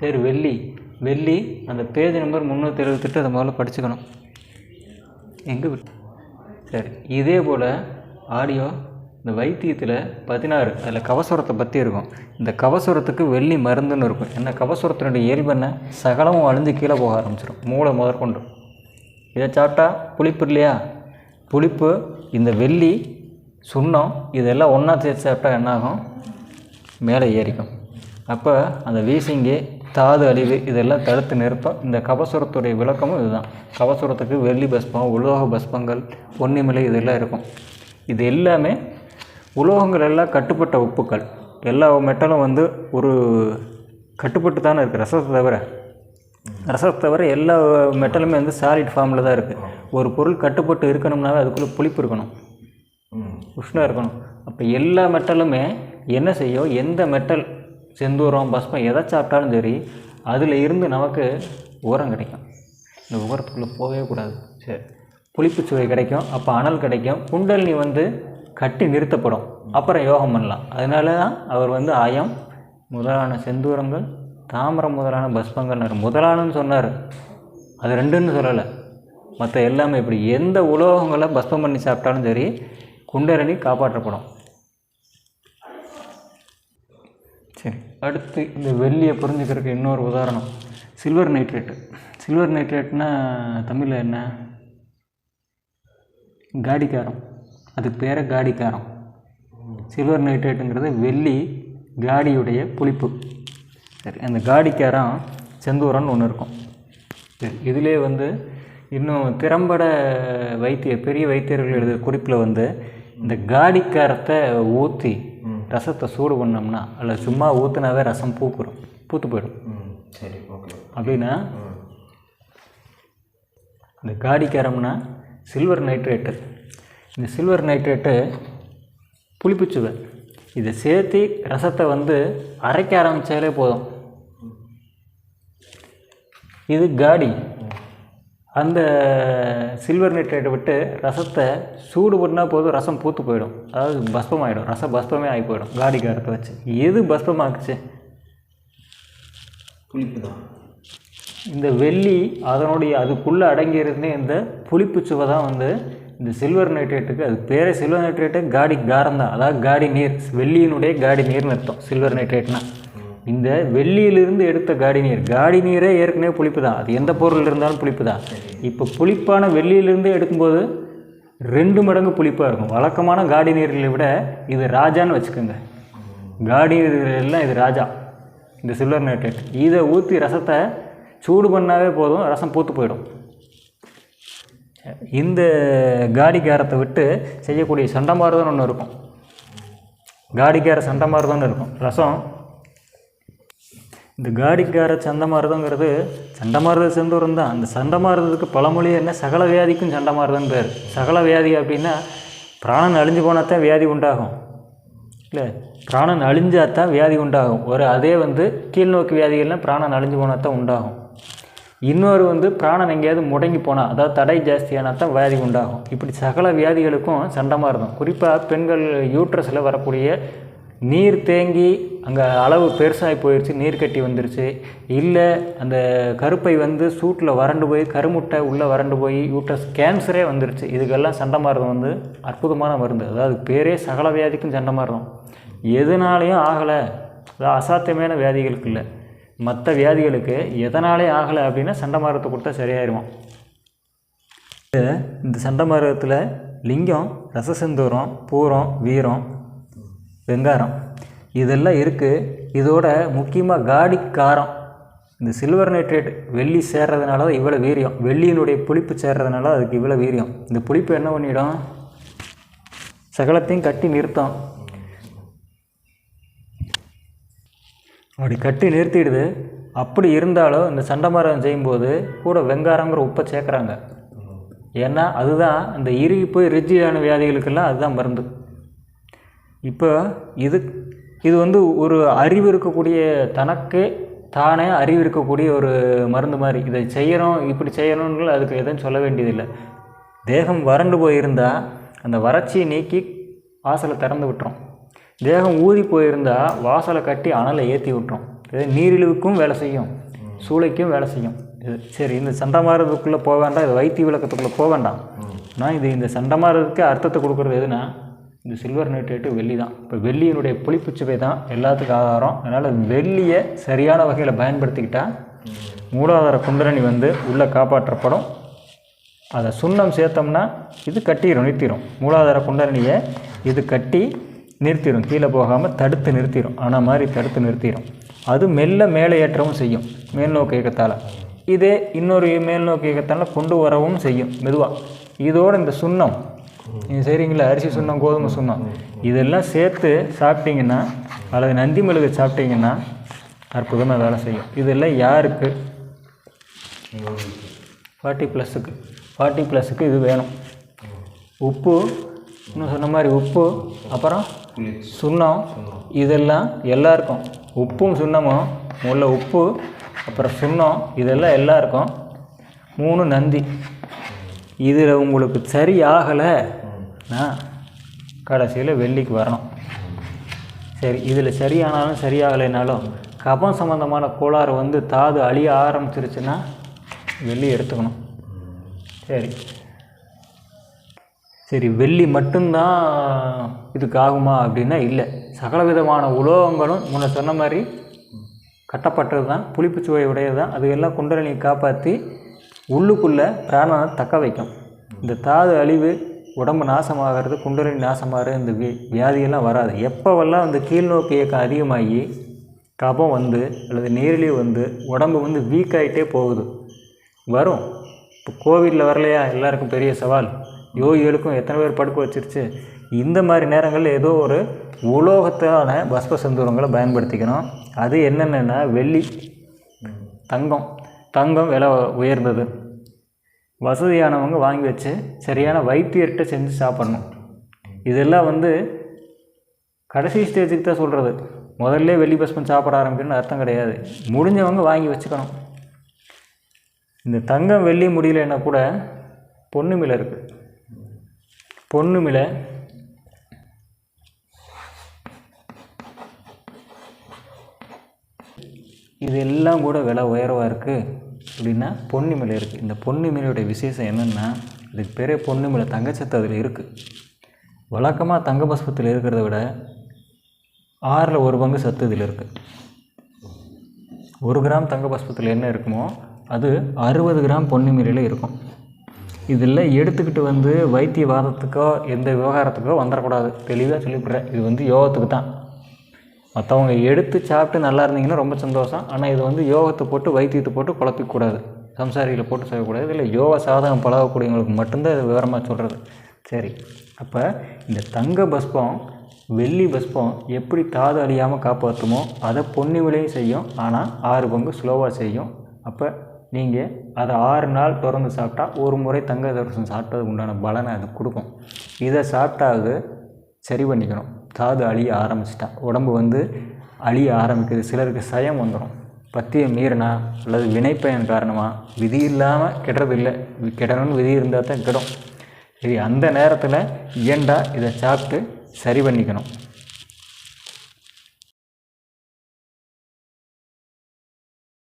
சரி வெள்ளி. வெள்ளி அந்த பேஜ் நம்பர் முந்நூற்றி எழுபத்தெட்டு அதை முதல்ல படிச்சுக்கணும். எங்கே விட்டு சரி இதே போல் ஆடியோ இந்த வைத்தியத்தில் பதினாறு அதில் கவசுரத்தை பற்றி இருக்கும். இந்த கவசுரத்துக்கு வெள்ளி மருந்துன்னு இருக்கும். என்ன கவசுரத்தினுடைய இயல்பு என்ன? சகலமும் அழிஞ்சு கீழே போக ஆரம்பிச்சிடும் மூளை முதற்கொண்டு. இதை சாப்பிட்டா புளிப்பு இல்லையா? புளிப்பு இந்த வெள்ளி சுண்ணம் இதெல்லாம் ஒன்றா சேர்த்து சாப்பிட்டா என்னாகும்? மேலே ஏறிக்கும். அப்போ அந்த வீசிங்கு தாது அழிவு இதெல்லாம் தடுத்து நிறுத்தும். இந்த கபசுரத்துடைய விளக்கமும் இதுதான். கபசுரத்துக்கு வெள்ளி பஸ்பம் உலோக பஸ்பங்கள் பொன்னிமலை இதெல்லாம் இருக்கும். இது எல்லாமே உலோகங்கள் எல்லாம் கட்டுப்பட்ட உப்புக்கள். எல்லா மெட்டலும் வந்து ஒரு கட்டுப்பட்டு தானே இருக்குது ரசத்தை தவிர. ரசத்தை தவிர எல்லா மெட்டலுமே வந்து சாலிட் ஃபார்மில் தான் இருக்குது ஒரு பொருள் கட்டுப்பட்டு இருக்கணும்னாவே அதுக்குள்ளே புளிப்பு இருக்கணும். உஷ்ணம் இருக்கணும். அப்போ எல்லா மெட்டலுமே என்ன செய்யும்? எந்த மெட்டல் செந்தூரம் பஸ்மம் எதை சாப்பிட்டாலும் சரி அதில் இருந்து நமக்கு உரம் கிடைக்கும். இந்த உரத்துக்குள்ளே போகவே கூடாது. சரி. புளிப்பு சுவை கிடைக்கும் அப்போ அனல் கிடைக்கும். குண்டலினி வந்து கட்டி நிறுத்தப்படும். அப்புறம் யோகம் பண்ணலாம். அதனால தான் அவர் வந்து அயம் முதலான செந்தூரங்கள் தாமரம் முதலான பஸ்பங்கள்னார் முதலானன்னு சொன்னார். அது ரெண்டுன்னு சொல்லலை. மற்ற எல்லாமே இப்படி எந்த உலோகங்களை பஸ்பம் பண்ணி சாப்பிட்டாலும் சரி குண்டலினி காப்பாற்றப்படும். சரி அடுத்து இந்த வெள்ளியை புரிஞ்சுக்கிறதுக்கு இன்னொரு உதாரணம். சில்வர் நைட்ரேட்டு சில்வர் நைட்ரேட்னா தமிழில் என்ன? காடிக்காரம். அதுக்கு பேரை காடிக்காரம். சில்வர் நைட்ரேட்டுங்கிறது வெள்ளி காடியுடைய புளிப்பு. சரி அந்த காடிக்காரம் செந்தூரம்னு ஒன்று இருக்கும். சரி இதிலே வந்து இன்னும் திறம்பட வைத்திய பெரிய வைத்தியர்கள் எழுதுகிற குறிப்பில் வந்து இந்த காடிக்காரத்தை ஊற்றி ரசத்தை சூடு பண்ணோம்னா அல்ல சும்மா ஊற்றுனாவே ரசம் பூக்குறோம் பூத்து போயிடும். சரி ஓகே அப்படின்னா இந்த காடிக்காரம்னா சில்வர் நைட்ரேட்டு. இந்த சில்வர் நைட்ரேட்டு புளிப்புச்சுவை. இதை சேர்த்து ரசத்தை வந்து அரைக்க ஆரம்பித்தாலே போதும். இது காடி. அந்த சில்வர் நைட்ரேட்டை விட்டு ரசத்தை சூடு பண்ணால் போதும் ரசம் பூத்து போயிடும். அதாவது பஸ்பமாயிடும். ரசம் பஸ்பமே ஆகி போயிடும் காடி காரத்தை வச்சு. எது பஸ்பமாக்குச்சு? புளிப்பு தான் இந்த வெள்ளி அதனுடைய அதுக்குள்ளே அடங்கியிருந்தே இந்த புளிப்பு சுவை தான் வந்து இந்த சில்வர் நைட்ரேட்டுக்கு அது பேரே சில்வர் நைட்ரேட்டு காடி காரம் தான் அதாவது காடி நீர் வெள்ளியினுடைய காடி நீர்னு அர்த்தம் சில்வர் நைட்ரேட்னா இந்த வெள்ளியிலிருந்து எடுத்த காடி நீர் காடி நீரே ஏற்கனவே புளிப்பு தான் அது எந்த பொருள் இருந்தாலும் புளிப்பு தான் இப்போ புளிப்பான வெள்ளியிலிருந்து எடுக்கும்போது ரெண்டு மடங்கு புளிப்பாக இருக்கும். வழக்கமான காடி நீர்களை விட இது ராஜான்னு வச்சுக்கோங்க. காடி இது ராஜா. இந்த சில்வர் நைட்ரேட். இதை ஊற்றி ரசத்தை சூடு பண்ணாவே போதும். ரசம் பூத்து போயிடும். இந்த காடிக்காரத்தை விட்டு செய்யக்கூடிய சண்டை சண்டமாரதம் ஒன்று இருக்கும். காடிக்கார சண்டை சண்டமாரதம்னு இருக்கும். ரசம் இந்த காடிக்கார சண்டமாரதங்கிறது சண்டமாரத செந்தூரம் தான் அந்த சண்டமாரதத்துக்கு பழமொழி என்ன? சகல வியாதிக்கும் சண்டமாரதம் பேர் சகல வியாதி அப்படின்னா பிராணன் அழிஞ்சு போனால் தான் வியாதி உண்டாகும். இல்லை பிராணன் அழிஞ்சால் தான் வியாதி உண்டாகும். ஒரு அதே வந்து கீழ்நோக்கு வியாதிகள்லாம் பிராணன் அழிஞ்சு போனால் தான் உண்டாகும். இன்னொரு வந்து பிராணன் எங்கேயாவது முடங்கி போனால் அதாவது தடை ஜாஸ்தியானா தான் வியாதி உண்டாகும். இப்படி சகல வியாதிகளுக்கும் சண்டமாக இருக்கும் குறிப்பாக பெண்கள் யூட்ரஸில் வரக்கூடிய நீர் தேங்கி அங்கே அளவு பெருசாகி போயிடுச்சு நீர் கட்டி வந்துருச்சு. இல்லை அந்த கருப்பை வந்து சூட்டில் வறண்டு போய் கருமுட்டை உள்ளே வறண்டு போய் யூட்டஸ் கேன்சரே வந்துருச்சு. இதுக்கெல்லாம் சண்டை சண்டமாரதம் வந்து அற்புதமான மருந்து. அதாவது பேரே சகல வியாதிக்கும் சண்டை மாறுதம் எதுனாலையும் ஆகலை. அதாவது அசாத்தியமான வியாதிகளுக்கு இல்லை. மற்ற வியாதிகளுக்கு எதனாலே ஆகலை அப்படின்னா சண்டை சண்டமாரத்தை கொடுத்தா சரியாயிருமா இந்த சண்டை சண்டமாரகத்தில் லிங்கம் ரசசந்தூரம் பூரம் வீரம் வெங்காரம். இதெல்லாம் இருக்குது இதோட முக்கியமாக காடி காரம். இந்த சில்வர் நைட்ரேட் வெள்ளி சேர்றதுனால தான் இவ்வளோ வீரியம். வெள்ளியினுடைய புளிப்பு சேர்றதுனால அதுக்கு இவ்வளோ வீரியம். இந்த புளிப்பு என்ன பண்ணிடும்? சகலத்தையும் கட்டி நிறுத்தும். அப்படி கட்டி நிறுத்திடுது. அப்படி இருந்தாலும் இந்த சண்டமரம் செய்யும்போது கூட வெங்காரங்கிற உப்பை சேர்க்குறாங்க. ஏன்னா அதுதான் இந்த இறுகி போய் ரிஜியான வியாதிகளுக்கெல்லாம் அதுதான் மருந்து. இப்போ இது இது வந்து ஒரு அறிவு இருக்கக்கூடிய தனக்கு தானே அறிவு இருக்கக்கூடிய ஒரு மருந்து மாதிரி. இதை செய்யணும் இப்படி செய்யணும்னு அதுக்கு எதுவும் சொல்ல வேண்டியதில்லை. தேகம் வறண்டு போயிருந்தால் அந்த வறட்சியை நீக்கி வாசலை திறந்து விட்டுரும். தேகம் ஊதி போயிருந்தால் வாசலை கட்டி அனலை ஏற்றி விட்டுரும். இது நீரிழிவுக்கும் வேலை செய்யும். சூளைக்கும் வேலை செய்யும். இது சரி இந்த சண்டமாரதுக்குள்ளே போக வேண்டாம் இது வைத்திய விளக்கத்துக்குள்ளே போக வேண்டாம். நான் இது இந்த சண்டமாரதுக்கு அர்த்தத்தை கொடுக்குறது எதுனா இந்த சில்வர் நைட்ரேட்டு வெள்ளி தான். இப்போ வெள்ளியினுடைய புளிப்புச்சுவை தான் எல்லாத்துக்கும் ஆதாரம். அதனால் வெள்ளியை சரியான வகையில் பயன்படுத்திக்கிட்டால் மூலாதார குண்டரணி வந்து உள்ளே காப்பாற்றப்படும். அதை சுண்ணம் சேர்த்தோம்னா இது கட்டிடும் நிறுத்திடும் மூலாதார குண்டரணியை இது கட்டி நிறுத்திடும் கீழே போகாமல் தடுத்து நிறுத்திடும் ஆனால் மாதிரி தடுத்து நிறுத்திடும் அது மெல்ல மேலே ஏற்றவும் செய்யும். மேல்நோக்கு இயக்கத்தால். இதே இன்னொரு மேல்நோக்கு இயக்கத்தால் கொண்டு வரவும் செய்யும். மெதுவாக இதோட இந்த சுண்ணம் நீங்கள் செய்கிறீங்களா அரிசி சுண்ணம் கோதுமை சுண்ணம் இதெல்லாம் சேர்த்து சாப்பிட்டீங்கன்னா அல்லது நந்தி மிளகு சாப்பிட்டீங்கன்னா அற்புதமாக வேலை செய்யும். இதெல்லாம் யாருக்கு? ஃபார்ட்டி ப்ளஸுக்கு ஃபார்ட்டி ப்ளஸுக்கு இது வேணும். உப்பு இன்னும் சொன்ன மாதிரி உப்பு அப்புறம் சுண்ணம் இதெல்லாம் எல்லாருக்கும். உப்பும் சுண்ணமும் முதல்ல உப்பு அப்புறம் சுண்ணம் இதெல்லாம் எல்லாருக்கும். மூணு நந்தி. இதில் உங்களுக்கு சரி ஆகலை. நான் கடைசியில் வெள்ளிக்கு வரணும். சரி இதில் சரியானாலும் சரியாகலைனாலும் கபம் சம்மந்தமான கோளாறு வந்து தாது அழிய ஆரம்பிச்சிருச்சுன்னா வெள்ளி எடுத்துக்கணும். சரி. சரி வெள்ளி மட்டும்தான் இதுக்கு ஆகுமா அப்படின்னா இல்லை. சகல விதமான உலோகங்களும் முன்ன சொன்ன மாதிரி கட்டப்பட்டது தான் புளிப்பு சுவை உடையது தான் அது எல்லாம் குண்டலினியை காப்பாற்றி உள்ளுக்குள்ளே பிராணனை தக்க வைக்கும். இந்த தாது அழிவு உடம்பு நாசமாகிறது குண்டலினி நாசமாகிறது இந்த வி வியாதியெல்லாம் வராது. எப்போவெல்லாம் அந்த கீழ்நோக்கு இயக்கம் அதிகமாகி கபம் வந்து அல்லது நீரிழிவு வந்து உடம்பு வந்து வீக் ஆகிட்டே போகுது. வரும். இப்போ கோவிலில் வரலையா? எல்லாருக்கும் பெரிய சவால். யோகிகளுக்கும் எத்தனை பேர் படுக்க வச்சிருச்சு? இந்த மாதிரி நேரங்களில் ஏதோ ஒரு உலோகத்தான பஸ்ப செந்தூரங்களை பயன்படுத்திக்கணும். அது என்னென்னா வெள்ளி தங்கம். தங்கம் விலை உயர்ந்தது. வசதியானவங்க வாங்கி வச்சு சரியான வைத்தியர்கிட்ட செஞ்சு சாப்பிட்ணும். இதெல்லாம் வந்து கடைசி ஸ்டேஜுக்கு தான் சொல்கிறது முதல்ல வெள்ளி பஸ்மன் சாப்பிட ஆரம்பிக்கணும்னு அர்த்தம் கிடையாது. முடிஞ்சவங்க வாங்கி வச்சுக்கணும். இந்த தங்கம் வெள்ளி முடியலன்னா கூட பொண்ணு மிலை இருக்குது பொண்ணு மிலை இதெல்லாம் கூட விலை உயர்வாக இருக்குது அப்படின்னா பொன்னிமலை இருக்குது இந்த பொன்னிமலையுடைய விசேஷம் என்னென்னா இதுக்கு பெரிய பொன்னிமலை தங்கச்சத்து அதில் இருக்குது வழக்கமாக தங்க பஸ்பத்தில் இருக்கிறத விட ஆறில் ஒரு பங்கு சத்து இதில் இருக்குது ஒரு கிராம் தங்க பஸ்பத்தில் என்ன இருக்குமோ அது அறுபது கிராம் பொன்னிமலையில் இருக்கும். இதில் எடுத்துக்கிட்டு வந்து வைத்தியவாதத்துக்கோ எந்த விவகாரத்துக்கோ வந்துடக்கூடாது தெளிவாக சொல்லிவிட்றேன். இது வந்து யோகத்துக்கு தான் மற்றவங்க எடுத்து சாப்பிட்டு நல்லா இருந்தீங்கன்னா ரொம்ப சந்தோஷம். ஆனால் இது வந்து யோகத்தை போட்டு வைத்தியத்தை போட்டு குழப்பிக்கூடாது சம்சாரிகளை போட்டு செய்யக்கூடாது. இல்லை யோக சாதகம் பழகக்கூடியவங்களுக்கு மட்டும்தான் இது விவரமாக சொல்கிறது சரி. அப்போ இந்த தங்க பஸ்பம் வெள்ளி பஸ்பம் எப்படி தாது அழியாமல் காப்பாற்றுமோ அதை பொன்னி விலையும் செய்யும். ஆனால் ஆறு பங்கு ஸ்லோவாக செய்யும். அப்போ நீங்கள் அதை ஆறு நாள் திறந்து சாப்பிட்டா ஒரு முறை தங்க தரிசனம் சாப்பிட்டதுக்கு உண்டான பலனை அது கொடுக்கும். இதை சாப்பிட்டாவது சரி பண்ணிக்கணும். தாது அழிய ஆரம்பிச்சிட்டா உடம்பு வந்து அழிய ஆரம்பிக்குது. சிலருக்கு சயம் வந்துடும் பத்திய மீறினா அல்லது வினைப்பயன் காரணமாக விதி இல்லாமல் கெடுறது இல்லை. கெடணும்னு விதி இருந்தால் தான் கெடும். சரி அந்த நேரத்தில் ஏண்டா இதை சாப்பிட்டு சரி பண்ணிக்கணும்.